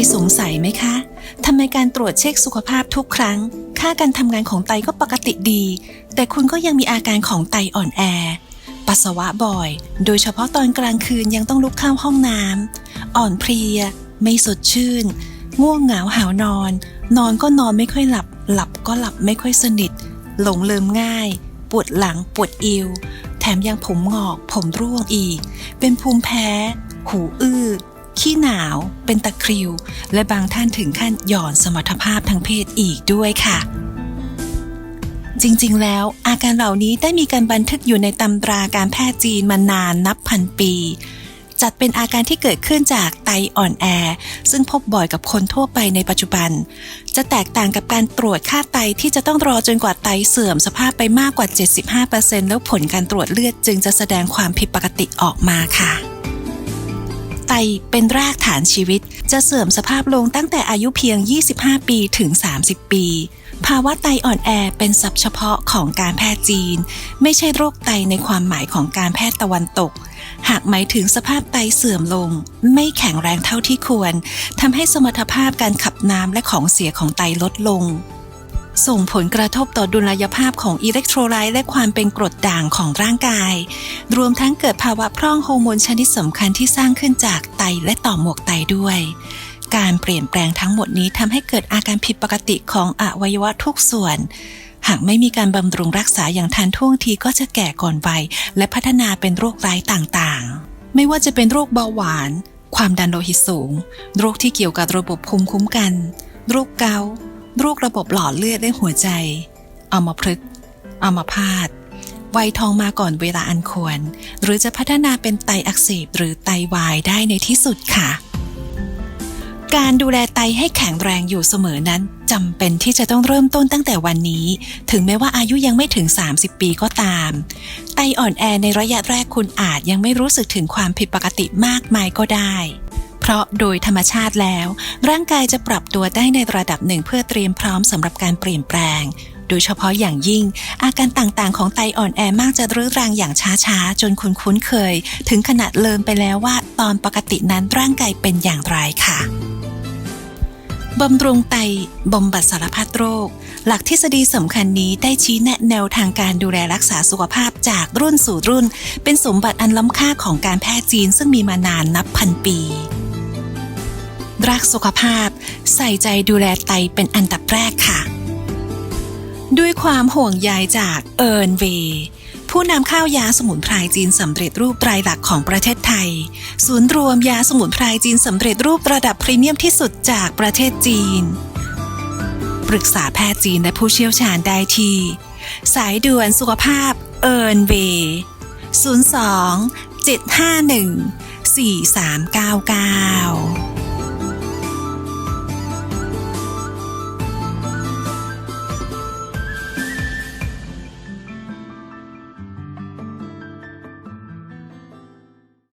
ยสงสัยไหมคะทำไมการตรวจเช็คสุขภาพทุกครั้ง ค่าการทำงานของไตก็ปกติดี แต่คุณก็ยังมีอาการของไตอ่อนแอ ปัสสาวะบ่อย โดยเฉพาะตอนกลางคืนยังต้องลุกเข้าห้องน้ำอ่อนเพลีย ไม่สดชื่น ง่วงเหงาหาวนอน นอนก็นอนไม่ค่อยหลับ หลับก็หลับไม่ค่อยสนิท หลงลืมง่าย ปวดหลังปวดเอวแถมยังผมงอก ผมร่วงอีก เป็นภูมิแพ้ หูอื้อ ขี้หนาวเป็นตะคริว และบางท่านถึงขั้นหย่อนสมรรถภาพทางเพศอีกด้วยค่ะ จริงๆ แล้วอาการเหล่านี้ได้มีการบันทึกอยู่ในตำราการแพทย์จีนมานานนับพันปี จัดเป็นอาการที่เกิดขึ้นจากไตอ่อนแอ ซึ่งพบบ่อยกับคนทั่วไปในปัจจุบัน จะแตกต่างกับการตรวจค่าไตที่จะต้องรอจนกว่าไตเสื่อมสภาพไปมากกว่า 75%แล้วผลการตรวจเลือดจึงจะแสดงความผิดปกติออกมาค่ะ ไตเป็นรากฐานชีวิต จะเสื่อมสภาพลงตั้งแต่อายุเพียง 25 ปีถึง 30 ปี ภาวะไตอ่อนแอเป็นศัพท์เฉพาะของการแพทย์จีน ไม่ใช่โรคไตในความหมายของการแพทย์ตะวันตก หากหมายถึงสภาพไตเสื่อมลง ไม่แข็งแรงเท่าที่ควรทำให้สมรรถภาพการขับน้ำและของเสียของไตลดลง ส่งผลกระทบต่อดุลยภาพของอิเล็กโทรไลต์และความเป็นกรดด่างของร่างกาย รวมทั้งเกิดภาวะพร่องฮอร์โมนชนิดสำคัญที่สร้างขึ้นจากไตและต่อมหมวกไตด้วย การเปลี่ยนแปลงทั้งหมดนี้ทำให้เกิดอาการผิดปกติของอวัยวะทุกส่วน หากไม่มีการบำรุงรักษาอย่างทันท่วงทีก็จะแก่ก่อนวัยและพัฒนาเป็นโรคร้ายต่างๆ ไม่ว่าจะเป็นโรคเบาหวาน ความดันโลหิตสูง โรคที่เกี่ยวกับระบบภูมิคุ้มกัน โรคเกาต์ โรคระบบหลอดเลือดและหัวใจอัมาพฤกษ์อัมาพาตวัยทองมาก่อนเวลาอันควร หรือจะพัฒนาเป็นไตอักเสบหรือไตวายได้ในที่สุดค่ะ การดูแลไตให้แข็งแรงอยู่เสมอนั้นจำเป็นที่จะต้องเริ่มต้นตั้งแต่วันนี้ ถึงแม้ว่าอายุยังไม่ถึง 30 ปีก็ตาม ไตอ่อนแอในระยะแรกคุณอาจยังไม่รู้สึกถึงความผิดปกติมากมายก็ได้ เพราะโดยธรรมชาติแล้ว ร่างกายจะปรับตัวได้ในระดับหนึ่งเพื่อเตรียมพร้อมสำหรับการเปลี่ยนแปลง โดยเฉพาะอย่างยิ่ง อาการต่างๆ ของไตอ่อนแอมากจะรื้อรังอย่างช้าๆ จนคุณคุ้นเคย ถึงขนาดเลิมไปแล้วว่า ตอนปกตินั้นร่างกายเป็นอย่างไรค่ะบำรุงไตบำบัดสารพัดโรค หลักทฤษฎีสำคัญนี้ได้ชี้แนะแนวทางการดูแลรักษาสุขภาพจากรุ่นสู่รุ่น เป็นสมบัติอันล้ำค่าของการแพทย์จีนซึ่งมีมานานนับพันปี รักสุขภาพ ใส่ใจดูแลไตเป็นอันดับแรกค่ะ ด้วยความห่วงใยจากเอิร์นเวย์ผู้นำข้าวยาสมุนไพรจีนสำเร็จรูปรายหลักของประเทศไทย ศูนย์รวมยาสมุนไพรจีนสำเร็จรูประดับพรีเมียมที่สุดจากประเทศจีน ปรึกษาแพทย์จีนและผู้เชี่ยวชาญได้ที่ สายด่วนสุขภาพเอิร์นเวย์02 751 4399